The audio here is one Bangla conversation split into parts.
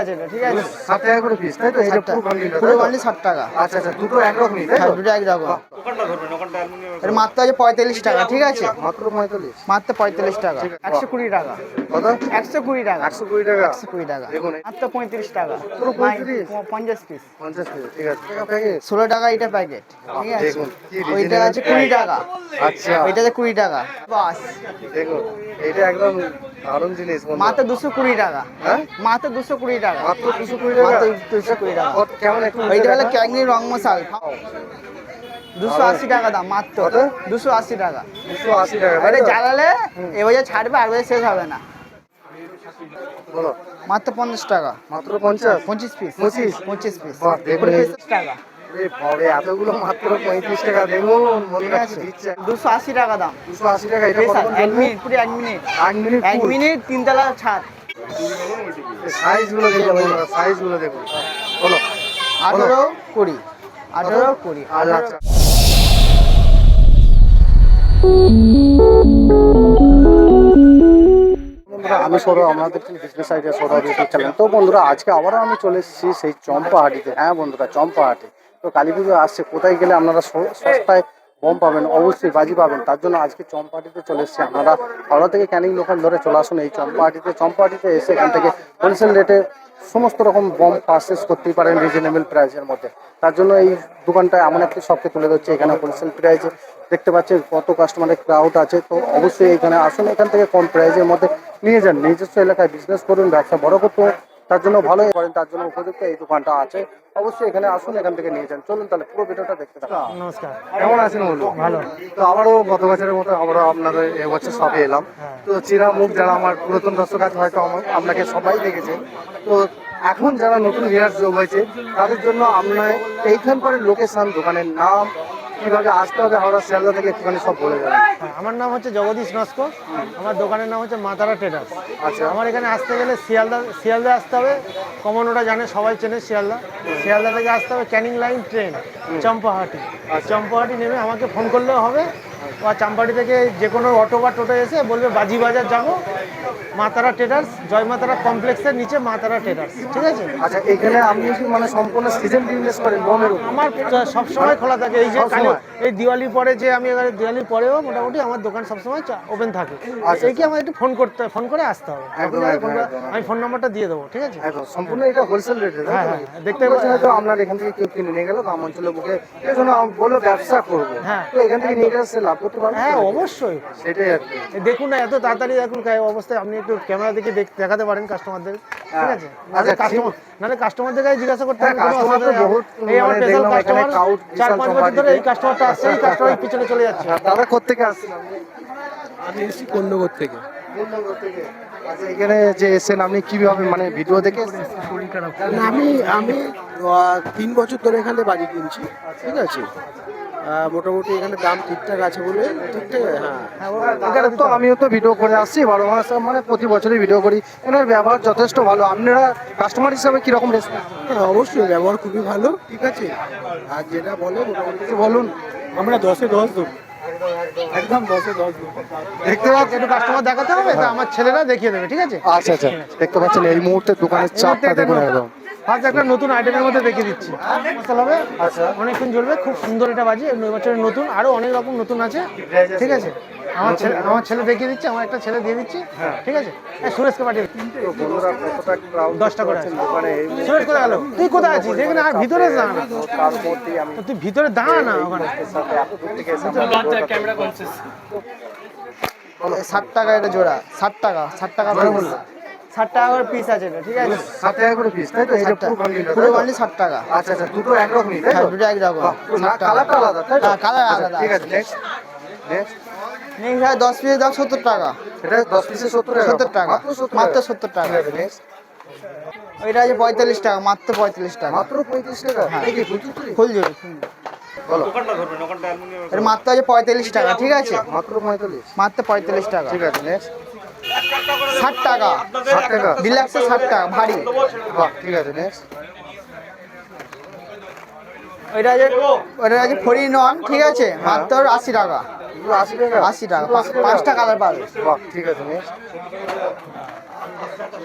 আছে এটা, ঠিক আছে? ষাট টাকা করে পিস তাই তো? এটা পুরো বান্ডিলটা, পুরো তাই ষাট টাকা। আচ্ছা আচ্ছা দুটো একরকমই তাই হ্যাঁ তো দুটো এক রকম। এর মাত্র আছে পঁয়তাল্লিশ টাকা ঠিক আছে? মাত্র পঁয়তাল্লিশ। মাত্র পঁয়তাল্লিশ টাকা। একশো কুড়ি টাকা। কত? একশো কুড়ি টাকা। একশো কুড়ি টাকা? একশো কুড়ি টাকা। মাত্র পঁয়ত্রিশ টাকা। পুরো 35? পঞ্চাশ পিস পঞ্চাশ পিস ঠিক আছে। ষোলো টাকা এটা প্যাকেট ঠিক আছে? ওইটা আছে কুড়ি টাকা। আচ্ছা। ওইটাতে কুড়ি টাকা। বাস। দেখুন এটা একদম দারুণ জিনিস। মাত্র দুশো কুড়ি টাকা। হ্যাঁ? মাত্র দুশো কুড়ি টাকা। মাত্র দুশো কুড়ি টাকা? মাত্র দুশো কুড়ি টাকা। কত- কেমন একটু ওইটা হলো? ক্যাগনি রং মশাল। দুশো আশি টাকা দাম মাত্র? দুশো আশি টাকা। দুশো আশি টাকা এটা জ্বালালে এবছর ছাড়বে আর বছর শেষ হবে না। বলো। মাত্র পঞ্চাশ টাকা। মাত্র পঞ্চাশ? পঁচিশ পিস পঁচিশ? পঁচিশ পিস পঁচিশ টাকা। বাবারে, এতগুলো মাত্র পঁয়ত্রিশ টাকা দেখুন ঠিক আছে দুশো আশি টাকা দাম। দুশো আশি টাকা এটা এক মিনিট পুরো এক মিনিট। এক মিনিট এক মিনিট তিনতলা ছাদ। সাইজ দেখুন বন্ধুরা দেখুন। বলো আঠেরো কুড়ি। আঠেরো কুড়ি। আচ্ছা। আমি সৌরভ আমাদের business idea Sourav YouTube channel তো বন্ধুরা আজকে আবারও আমি চলে এসেছি সেই চম্পাহাটিতে। হ্যাঁ বন্ধুরা চম্পাহাটি। তো কালী পুজো আসছে, কোথায় গেলে আপনারা সস্তায় বম পাবেন, অবশ্যই বাজি পাবেন। তার জন্য আজকে চম্পাটিতে চলে এসেছি আপনারা। হাওড়া থেকে ক্যানিং লোকাল ধরে চলে আসুন এই চম্পাহাটিতে চম্পাটিতে এসে এখান থেকে হোলসেল রেটে সমস্ত রকম বম পারচেস করতেই পারেন রিজনেবল প্রাইসের মধ্যে। তার জন্য এই দোকানটায় এমন একটি শপকে তুলে ধরছে, এখানে হোলসেল প্রাইসে দেখতে পাচ্ছেন কত কাস্টমারের ক্রাউড আছে। তো অবশ্যই এখানে আসুন, এখান থেকে কম প্রাইসের মধ্যে। নিয়ে যান, নিজস্ব এলাকায় বিজনেস করুন, ব্যবসা বড় করতে তার জন্য ভালোই করেন তার জন্য উপযুক্ত এই দোকানটা আছে। অবশ্যই এখানে আসুন এখান থেকে নিয়ে যান। চলুন তাহলে পুরো ভিডিওটা দেখতে থাকুন। নমস্কার। কেমন আছেন বলুন? ভালো। তো আবারও গত বছরের মতো আমরা আপনাদের এবছর সবে এলাম। তো চিরা মুখ যারা আমার পুরাতন দর্শক আছে হয়তো আমার- আপনাকে সবাই দেখেছে। তো এখন যারা নতুন ভিউয়ার্স যোগ হয়েছে তাদের জন্য আপনার এইখানকার লোকেশন দোকানের নাম কীভাবে আসতে হবে হাওড়া শিয়ালদা থেকে একটুখানি সব বলে যাবেন হ্যাঁ, আমার নাম হচ্ছে জগদীশ নস্কর। আমার দোকানের নাম হচ্ছে মাতারা ট্রেডার্স আচ্ছা। আমার এখানে আসতে গেলে শিয়ালদা শিয়ালদা আসতে হবে। কমন ওটা জানে সবাই চেনে শিয়ালদা। শিয়ালদা থেকে আসতে হবে ক্যানিং লাইন ট্রেন চম্পাহাটি। চম্পাহাটি নেমে আমাকে ফোন করলেও হবে। বা চাম্পাহাটি থেকে যে কোনো অটো বা টোটো এসে বলবে বাজি বাজার যাব। মাতারা ট্রেডার্স জয় মাতারা কমপ্লেক্সের নিচে মাতারা ট্রেডার্স ঠিক আছে? আচ্ছা এখানে আপনি মানে সম্পূর্ণ সিজন বিজনেস করেন বমের আমার সব সময় খোলা থাকে এই যে সব এই দিওয়ালির পরে যে আমি এবারে দিওয়ালির পরেও মোটামুটি আমার দোকান সবসময় ওপেন থাকে। আচ্ছা, এই কি আমার একটু ফোন করতে ফোন করে আসতে হবে। আমি ফোন নাম্বারটা দিয়ে দেবো ঠিক আছে? সম্পূর্ণ এটা হোলসেল রেটে হ্যাঁ, হ্যাঁ, দেখতে দেখতে হয়তো আপনার এখান থেকে কেউ কিনে নিয়ে গেল গ্রাম অঞ্চলে বুকে এই জন্য বলল ব্যবসা করব। হ্যাঁ। তো এখান থেকে নিয়ে গেলে লাভ করতে পারবে? হ্যাঁ অবশ্যই। সেটাই আর দেখুন না এত তাড়াতাড়ি এখন অবস্থায় আপনি একটু ক্যামেরা দেখে দেখ- দেখাতে পারেন কাস্টমারদের ঠিক আছে? আচ্ছা, কাস্টমার নাহলে কাস্টমারদের কাছে জিজ্ঞাসা করতে হ্যাঁ, হবে কোনো তো বহুত এই আমার মানে স্পেশাল কাস্টমার চার পাঁচ বছর ধরে এই কাস্টমারটা আসছে এই কাস্টমার পিছনে চলে যাচ্ছে। হ্যাঁ, দাদা কোথেকে আসছেন আমি এসেছি কন্যগর থেকে। পূর্ণনগর থেকে। আচ্ছা এখানে যে এসেছেন আপনি কীভাবে মানে ভিডিও দেখে আমি আমি তিন বছর ধরে এখানে বাড়ি কিনছি। ঠিক আছে? মোটামুটি এখানে দাম ঠিকঠাক আছে বলে ঠিকঠাক হ্যাঁ। এখানে তো আমিও তো ভিডিও করে আসছি বারো মাস মানে প্রতি বছরই ভিডিও করি। এনার ব্যবহার যথেষ্ট ভালো। আপনারা কাস্টমার হিসাবে কীরকম রেসপন্স হ্যাঁ অবশ্যই ব্যবহার খুবই ভালো ঠিক আছে। আর যেটা বলে মোটামুটি বলুন। আমরা দশে দশ দেবো একদম দশে দশ দেখতে পাচ্ছেন একটু কাস্টমার দেখাতে হবে তো আমার ছেলেরা দেখিয়ে দেবে ঠিক আছে? আচ্ছা আচ্ছা। দেখতে পাচ্ছেন এই মুহূর্তে দোকানের চাপটা দেখুন। একদম। ফার্স্ট একটা নতুন আইটেমের মধ্যে দেখিয়ে দিচ্ছি। হবে আচ্ছা। অনেকক্ষণ জ্বলবে খুব সুন্দর এটা বাজি বছরের নতুন আরও অনেক রকম নতুন আছে। ঠিক আছে। আমার ছেলে আমার ছেলে দেখিয়ে দিচ্ছে আমার একটা ছেলে দিয়ে দিচ্ছি। ঠিক আছে? সুরেশকে পাঠিয়ে দশটা করে এই সুরেশ কোথায় গেল? তুই কোথায় আছিস? এখানে আর ভিতরে যা না। তার মধ্যেই আমি তুই ভিতরে দাঁড়া না ওখানে। ষাট টাকা এটা জোড়া। ষাট টাকা ষাট টাকা জোড়া piece। বলল? ষাট টাকা করে পিস আছে এটা ঠিক আছে? ষাট টাকা করে পিস তাই তো? এটা পুরো তাই ষাট টাকা। আচ্ছা আচ্ছা দুটো একরকমই তাই হ্যাঁ দুটো এক রকম। বাহ, তো না কালারটা আলাদা তাই হ্যাঁ কালার আচ্ছা, আলাদা ঠিক আছে। নেক্সট নেক্সট নেক্সট হয় দশ পিসের দাম সত্তর টাকা। এটা দশ পিসে সত্তর টাকা সত্তর টাকা। মাত্র সত্তর টাকা। টাকা। আছে নেক্সট ওইটা আছে পঁয়তাল্লিশ টাকা মাত্র পঁয়তাল্লিশ টাকা। মাত্র পঁয়ত্রিশ টাকা? এই ফুল জোড়ি বলো। এর মাত্র আছে পঁয়তাল্লিশ টাকা ঠিক আছে? মাত্র পঁয়তাল্লিশ। মাত্র পঁয়তাল্লিশ টাকা। ঠিক আছে নেক্সট ষাট টাকা। ষাট টাকা। ডিলাক্সে ষাট টাকা ভারী। বাহ ঠিক আছে নেক্সট ওইটা আছে ওইটা আছে ফরি নন ঠিক আছে? মাত্র আশি টাকা। আশি টাকা? আশি টাকা পাঁচটা কালার পাবে। বাহ ঠিক আছে নেক্সট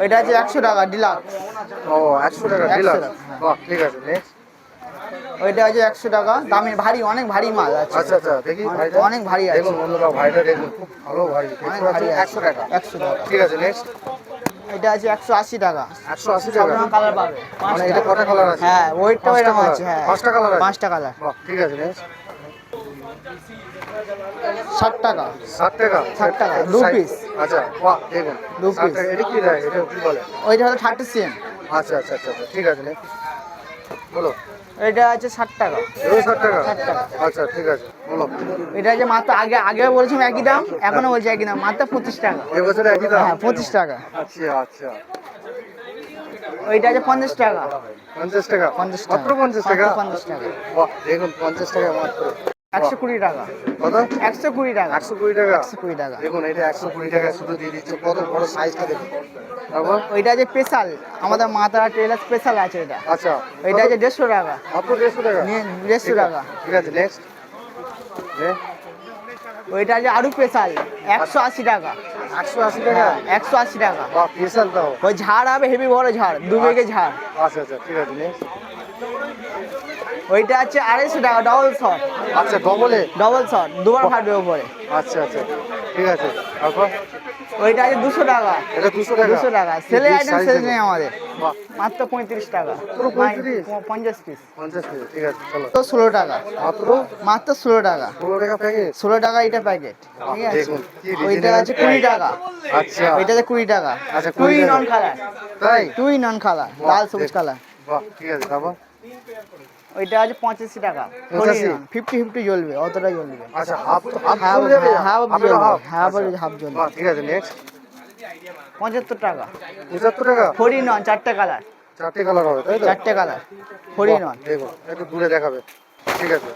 ওইটা আছে একশো টাকা ডিলাক্স ও একশো টাকা ডিলাক্স বাহ ঠিক আছে নেক্সট ওইটা আছে একশো টাকা দামি ভারী অনেক ভারী মাল আছে। আচ্ছা আচ্ছা দেখি অনেক- ভারী আছে। দেখুন বন্ধুরা ভাইটা দেখুন খুব ভালো ভাই অনেক ভারী একশো টাকা। একশো টাকা। ঠিক আছে নেক্সট এটা আছে একশো আশি টাকা। একশো আশি টাকা? কালার পাবে। মানে এটা কটা কালার আছে? হ্যাঁ ওইটা এরকম আছে হ্যাঁ। পাঁচটা কালার আছে? পাঁচটা কালার ঠিক আছে নেক্সট ষাট টাকা। ষাট টাকা? ষাট টাকা, দু piece। আচ্ছা বাহ দেখুন। দু। টাকা এটা কি দেয়? এটা কি বলে? ওইটা হলো থার্টি সেম আচ্ছা আচ্ছা আচ্ছা আচ্ছা, ঠিক আছে। বলো। এটা আছে ষাট টাকা। ষাট টাকা? আচ্ছা ঠিক আছে। বলো। এটা আছে মাত্র আগে আগে বলছিলাম একই দাম এখনও বলছি একই দাম মাত্র পঁচিশ টাকা। এবছরে একই দাম? হ্যাঁ পঁচিশ টাকা। আচ্ছা আচ্ছা। ওইটা আছে পঞ্চাশ টাকা। পঞ্চাশ টাকা? পঞ্চাশ টাকা। মাত্র পঞ্চাশ টাকা? পঞ্চাশ টাকা। দেখুন পঞ্চাশ টাকা মাত্র। একশো কুড়ি টাকা। কত? একশো কুড়ি টাকা। একশো কুড়ি টাকা? একশো কুড়ি টাকা। দেখুন এটা একশো কুড়ি টাকা শুধু দিয়ে দিচ্ছে। কত বড় সাইজটা দেখুন। তারপর? ওইটা আছে স্পেশাল আমাদের মাথা ট্রেলার স্পেশাল আছে এটা। আচ্ছা। ওইটা আছে দেড়শো টাকা। মাত্র দেড়শো টাকা? দেড়শো টাকা। ঠিক আছে নেক্সট ওইটা আছে আরু স্পেশাল একশো আশি টাকা। একশো আশি টাকা? হ্যাঁ একশো আশি টাকা। স্পেশাল তাও ওই ঝাড় হবে হেভি বড় ঝাড় দু বেগে ঝাড়। আচ্ছা আচ্ছা ঠিক আছে নেক্সট ওইটা আছে আড়াইশো টাকা ডবল শট আচ্ছা ডবলে ডবল শট দুবার ফাটবে ওপরে আচ্ছা আচ্ছা ঠিক আছে তারপর? ওইটা আছে দুশো টাকা। এটা দুশো টাকা। দুশো টাকা। সেলে আইটেম দেখুন। নেই আমাদের। মাত্র পঁয়ত্রিশ টাকা। পুরো 35? মাই- পঞ্চাশ পিস পঞ্চাশ কেজি ঠিক আছে চলো। তো ষোলো টাকা। মাত্র? মাত্র ষোলো টাকা। ষোলো টাকা প্যাকেট ষোলো টাকা এটা প্যাকেট ঠিক আছে? ওইটা আছে কুড়ি টাকা। আচ্ছা। ওইটা আছে কুড়ি টাকা। আচ্ছা, নন কালার তাই? টুই নন কালার লাল সবুজ কালার বাহ ঠিক আছে তারপর? ওইটা আছে পঁচাশি টাকা। ফিফটি ফিফটি জ্বলবে অতটা জ্বলবে। আচ্ছা half half half half half জ্বলবে? আচ্ছা। ঠিক আছে নেক্সট পঁচাত্তর টাকা। পঁচাত্তর টাকা? ফোরি নন চারটে কালার। চারটে কালার হবে তাই তো? চারটে কালার। নন। দেখুন একটু দূরে দেখাবে। ঠিক আছে।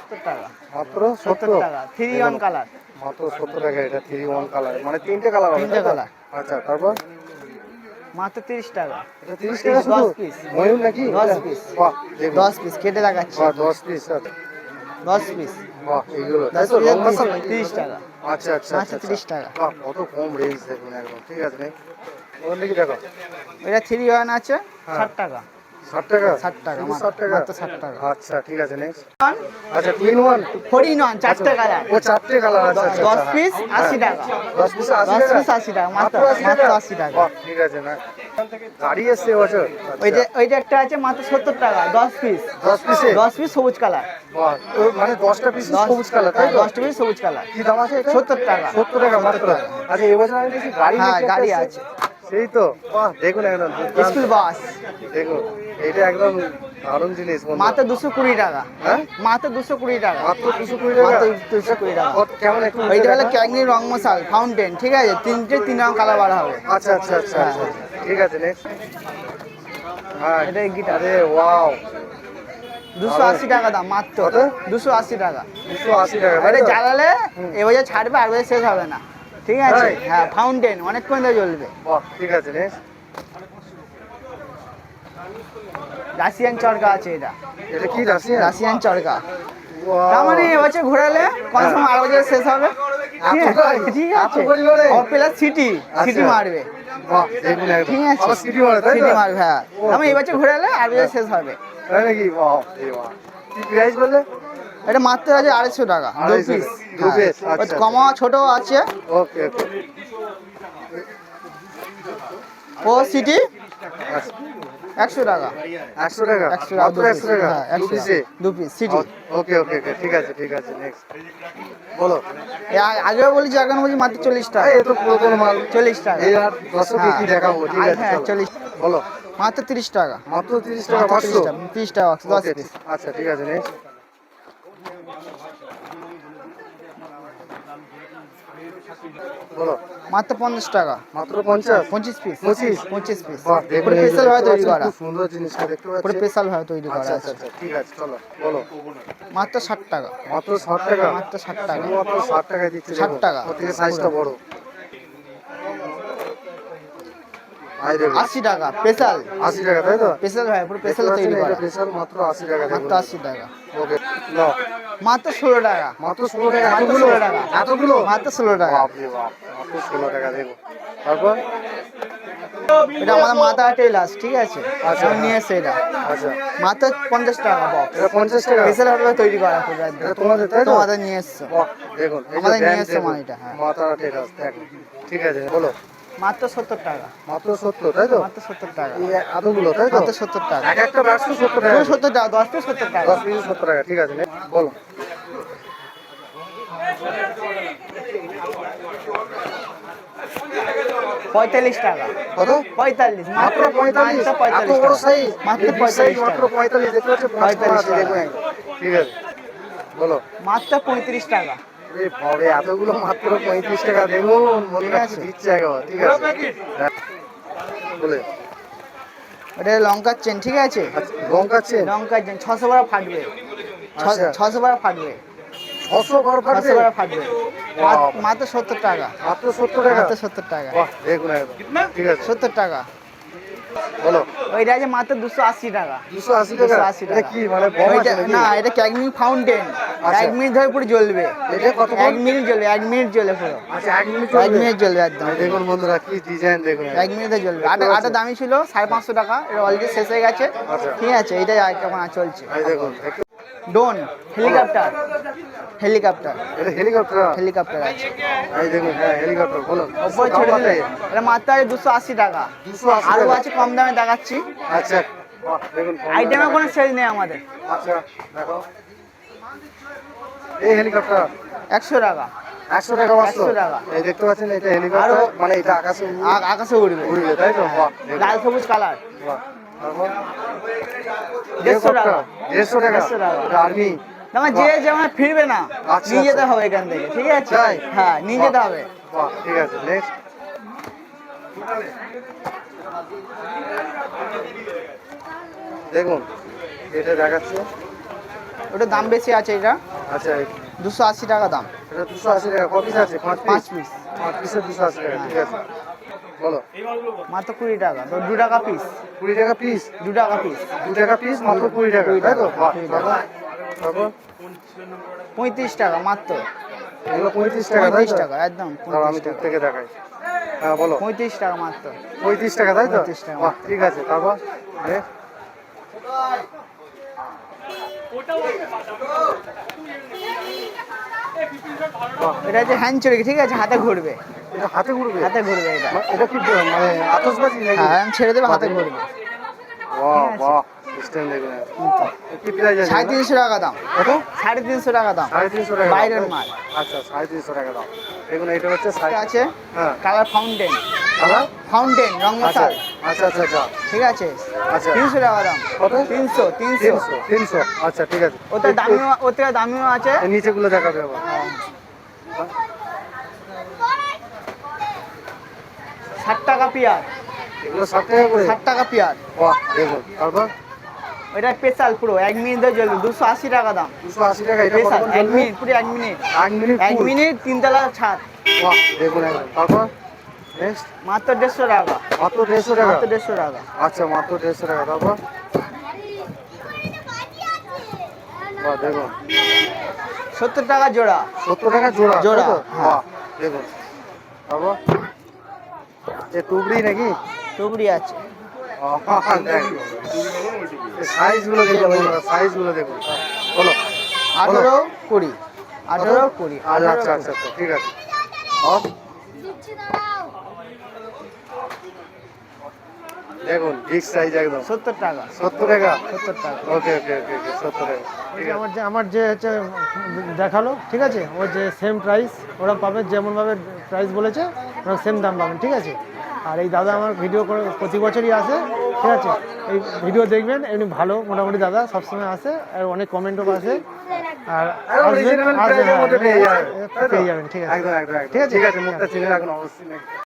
সত্তর টাকা। মাত্র সত্তর? সত্তর টাকা। Three one colour. মাত্র সত্তর টাকা এটা থ্রি ওয়ান কালার। মানে তিনটে কালার তিনটে colour। আচ্ছা তারপর? মাত্র তিরিশ টাকা। এটা টাকা piece। ময়ূর নাকি? দশ piece। বাহ পিস কেটে লাগাচ্ছি বাহ দশ পিস দশ পিস বাহ এইগুলো। তাই তো লং পিস টাকা। আচ্ছা আচ্ছা আচ্ছা 30 টাকা। বাহ কত কম রেঞ্জ দেখুন একদম ঠিক আছে। নে ওখান থেকে দেখো? এটা থ্রি ওয়ান আছে হ্যাঁ। ষাট টাকা। ষাট টাকা? ষাট টাকা ষাট টাকা? ষাট টাকা। আচ্ছা ঠিক আছে নেক্সট আচ্ছা তিন ওয়ান ফোরি নন চারটে কালার ও চারটে কালার আচ্ছা দশ আচ্ছা, পিস হ্যাঁ। আশি টাকা। দশ পিস আশি টাকা? পিস আশি টাকা মাত্র মাত্র আশি টাকা? আশি টাকা। বাহ ঠিক আছে না। গাড়ি এসছে এবছর ওইটা ওইটা একটা আছে মাত্র সত্তর টাকা দশ পিস দশ পিসে দশ পিস সবুজ কালার মানে দশটা পিস সবুজ কালার তাই দশটা পিস সবুজ কালার কি দাম আছে সত্তর টাকা। সত্তর টাকা মাত্র। আচ্ছা এবছর আমি দেখছি গাড়ি হ্যাঁ, গাড়ি এসছে। সেই তো বাহ দেখুন একদম স্কুল বাস দেখুন এটা একদম দারুণ জিনিস মাত্র দুশো কুড়ি টাকা। হ্যাঁ? মাত্র দুশো কুড়ি টাকা। মাত্র দুশো কুড়ি টাকা? দুশো কুড়ি টাকা। কেমন একটু ওইটা হলো ক্যাগনি রং মশাল ফাউন্টেন ঠিক আছে? তিনটে তিন রং কালার বার হবে। আচ্ছা আচ্ছা আচ্ছা আচ্ছা ঠিক আছে নেক্সট হ্যাঁ। এটা গিটার আরে ওয়াও দুশো আশি টাকা দাম মাত্র। দুশো আশি টাকা। দুশো আশি টাকা এটা জ্বালালে এবছর ছাড়বে আর বছর শেষ হবে না। ঠিক আছে? হ্যাঁ ফাউন্টেন অনেকক্ষণ ধরে জ্বলবে। ঠিক আছে নেক্সট রাশিয়ান চরকা আছে এটা। এটা কি রাশিয়ান রাশিয়ান চরকা! তার মানে এবছর ঘোরালে কনফার্ম আর বছর শেষ হবে? ঠিক আছে? আছে। সিটি সিটি। মারবে। ঠিক আছে। সিটি মারবে হ্যাঁ। আমি এবছর ঘোরালে আর বছর শেষ হবে। কি প্রাইস বললে? এটা মাত্র আছে আড়াইশো টাকা। দু 250 পিস দু piece, আচ্ছা। কমা ছোট আছে। ওকে ওকে। ও সিটি একশো টাকা। একশো টাকা? একশো টাকা একশো টাকা? হ্যাঁ দু পিসে দু পিস সিটি ওকে ওকে ওকে। ঠিক আছে ঠিক আছে নেক্সট বলো। আগেও বলেছি এখন বলছি মাত্র চল্লিশ টাকা। তো পুরাতন মাল। চল্লিশ টাকা। এই আর কি দেখাবো ঠিক হ্যাঁ, আছে হ্যাঁ, চল্লিশ। বলো। মাত্র তিরিশ টাকা। মাত্র তিরিশ টাকা পাঁচশো টাকা তিরিশ টাকা দশ পিস আচ্ছা ঠিক আছে নেক্সট বলো। মাত্র পঞ্চাশ টাকা। মাত্র পঞ্চাশ? পঁচিশ পিস পঁচিশ? পঁচিশ পিস পুরো স্পেশাল ভাবে তৈরি করা। সুন্দর জিনিসটা দেখতে পুরো স্পেশাল ভাবে তৈরি করা আচ্ছা আচ্ছা ঠিক আছে চলো বলো। মাত্র ষাট টাকা। মাত্র ষাট টাকা? মাত্র ষাট টাকা। শুধুমাত্র ষাট টাকায় দিচ্ছে 60 টাকা। ওর থেকে সাইজটা বড় আশি টাকা স্পেশাল আশি টাকা তাই তো? স্পেশাল ভাবে পুরো স্পেশাল তৈরি করা। স্পেশাল মাত্র আশি টাকা মাত্র আশি টাকা। ওকে মাত্র ষোলো টাকা। মাত্র ষোলো টাকা। এতগুলো টাকা। এতগুলো? মাত্র ষোলো টাকা। মাত্র ষোলো টাকা দেখো তারপর? এটা আমাদের মাথা টেলার্স ঠিক আছে? আচ্ছা। নিয়ে এসে এটা। আচ্ছা। মাত্র পঞ্চাশ টাকা বক্স এটা পঞ্চাশ টাকা। স্পেশাল ভাবে তৈরি করা খুব তোমাদের তাই তোমাদের নিয়ে এসছো। দেখুন আমাদের নিয়ে এসছে মানে এটা, ঠিক আছে বলো। মাত্র সত্তর টাকা। মাত্র সত্তর তাই তো? মাত্র সত্তর টাকা। এই এতগুলো তাই তো? মাত্র সত্তর টাকা। এক একটা বাক্স সত্তর টাকা। সত্তর টাকা দশ পিস সত্তর টাকা। দশ পিস সত্তর টাকা ঠিক আছে বলো। পঁয়তাল্লিশ টাকা। কত? পঁয়তাল্লিশ মাত্র পঁয়তাল্লিশ? মাত্র পঁয়তাল্লিশ মাত্র পঁয়তাল্লিশ দেখতে পাচ্ছ পঁয়তাল্লিশ। ঠিক আছে। বলো। মাত্র পঁয়ত্রিশ টাকা। এই বাবারে এতগুলো মাত্র পঁয়ত্রিশ টাকা দেখুন মনে আছে। দিচ্ছে একবার ঠিক আছে। বলে। এটা লঙ্কার চেন ঠিক আছে? আচ্ছা চেন? লঙ্কার চেন ছশো বারা ফাটবে। আচ্ছা। ছশো বারা ফাটবে। ছশো বার ফাটবে? ছশো বারা ফাটবে। মাত্র সত্তর টাকা। মাত্র সত্তর টাকা? মাত্র সত্তর টাকা। দেখুন ঠিক আছে। সত্তর টাকা। বলো। ওইটা আছে মাত্র দুশো আশি টাকা। দুশো আশি টাকা? 280 এটা টাকা। কি মানে? না এটা ক্যাগমি ফাউন্টেন। আচ্ছা। এক মিনিট ধরে পুরো জ্বলবে। এটা কত এক মিনিট জ্বলবে এক মিনিট জ্বলে পুরো। আচ্ছা এক মিনিট এক মিনিট জ্বলবে একদম। এই দেখুন বন্ধুরা কি ডিজাইন দেখুন। এক মিনিটে জ্বলবে। আটা আটা দামি ছিল সাড়ে পাঁচশো টাকা। এটা অলরেডি শেষ হয়ে গেছে। আচ্ছা। ঠিক আছে এটাই আর কেমন চলছে। দেখুন ডোন হেলিকপ্টার। হেলিকপ্টার। এটা হেলিকপ্টার। হেলিকপ্টার আছে। এই দেখুন হ্যাঁ হেলিকপ্টার বলুন। ওপরে ছেড়ে দিলে এটা মাত্র দুশো আশি টাকা। 280 আরও আছে কম দামে দেখাচ্ছি। আচ্ছা। দেখুন আইটেমে কোনো সেল নেই আমাদের। আচ্ছা দেখো। এই হেলিকপ্টার। একশো টাকা। একশো টাকা মাত্র। 100 টাকা। এই দেখতে পাচ্ছেন এটা হেলিকপ্টার। মানে এটা আকাশে আকাশে উড়বে। উড়বে তাই তো? লাল সবুজ কালার। দেড়শো টাকা। দেড়শো টাকা। আর্মি তোমার যে যেমন ফিরবে না আচ্ছা, নিয়ে যেতে আচ্ছা। হবে এখান থেকে ঠিক আছে? হ্যাঁ নিয়ে যেতে হবে। ঠিক আছে নেক্সট দেখুন এটা দেখাচ্ছে। ওটা দাম বেশি আছে এটা? আচ্ছা দুশো আশি টাকা দাম। এটা দুশো আশি টাকা ক পিস আছে? পাঁচ পাঁচ পিস পাঁচ পিসের দুশো আশি টাকা ঠিক আছে। বলো। মাত্র কুড়ি টাকা। তো দু টাকা পিস কুড়ি টাকা পিস দু টাকা পিস দু টাকা পিস মাত্র কুড়ি টাকা তাই তো? পঁয়ত্রিশ টাকা মাত্র। এগুলো পঁয়ত্রিশ টাকা পঁয়ত্রিশ টাকা একদম আমি দূর থেকে দেখাই। হ্যাঁ বলো। পঁয়ত্রিশ টাকা মাত্র। পঁয়ত্রিশ টাকা তাই তো? 35 টাকা। ঠিক আছে তারপর? এটা হচ্ছে হ্যান্ড চড়ি ঠিক আছে? হাতে ঘুরবে। এটা হাতে ঘুরবে? হাতে ঘুরবে এটা। এটা কি মানে আতসবাজি নাকি? হ্যাঁ আমি ছেড়ে দেবে হাতে ঘুরবে। বাহ বাহ সাড়ে তিনশো টাকা দাম। কত? সাড়ে তিনশো টাকা দাম। সাড়ে তিনশো টাকা বাইরের দাম। মাল। আচ্ছা সাড়ে তিনশো টাকা দাম। দেখুন এটা হচ্ছে সাড়ে আছে হ্যাঁ। কালার ফাউন্টেন ফাউন্টেন রং আচ্ছা মশাল। আচ্ছা আচ্ছা আচ্ছা। ঠিক আছে? আচ্ছা। তিনশো টাকা দাম। কত? তিনশো তিনশো। তিনশো তিনশো। আচ্ছা ঠিক আছে। ওতে দামিও ওতে দামিও আছে। নিচেগুলো দেখাবে আবার। ষাট টাকা পিয়ার। এগুলো ষাট টাকা করে? ষাট টাকা বাহ দেখুন তারপর? ওটা স্পেশাল পুরো এক মিনিট জ্বলবে দুশো আশি টাকা দাম। দুশো আশি টাকা এটা স্পেশাল এক মিনিট পুরো এক মিনিট। এক মিনিট এক। মিনিট তিনতলা ছাদ। বাহ দেখুন তারপর? নেক্সট মাত্র দেড়শো টাকা। মাত্র দেড়শো টাকা? মাত্র দেড়শো টাকা। আচ্ছা মাত্র দেড়শো টাকা তারপর? বাহ দেখুন। সত্তর টাকা জোড়া। সত্তর টাকা জোড়া জোড়া, হ্যাঁ। বাহ দেখুন। তারপর? এ টুকরি নাকি? টুকরি আছে। সাইজগুলো দেখুন সাইজগুলো দেখুন বলো আঠেরো কুড়ি। আঠেরো কুড়ি। আচ্ছা আচ্ছা আচ্ছা আচ্ছা, ঠিক আছে। দেখুন বিগ সাইজ একদম। সত্তর টাকা। সত্তর টাকা? সত্তর টাকা। ওকে ওকে ওকে ওকে সত্তর টাকা। ঠিক আমার যে আমার যে হচ্ছে দেখাল ঠিক আছে? ওর যে সেম প্রাইস ওরা পাবে যেমনভাবে প্রাইস বলেছে ওরা সেম দাম পাবেন ঠিক আছে? আর এই দাদা আমার ভিডিও করে প্রতি বছরই আসে ঠিক আছে? এই ভিডিও দেখবেন এমনি ভালো মোটামুটি দাদা সবসময় আসে আর অনেক কমেন্টও আসে। আর আসবেন, হ্যাঁ, পেয়ে যাবেন, ঠিক আছে? ঠিক আছে? ঠিক আছে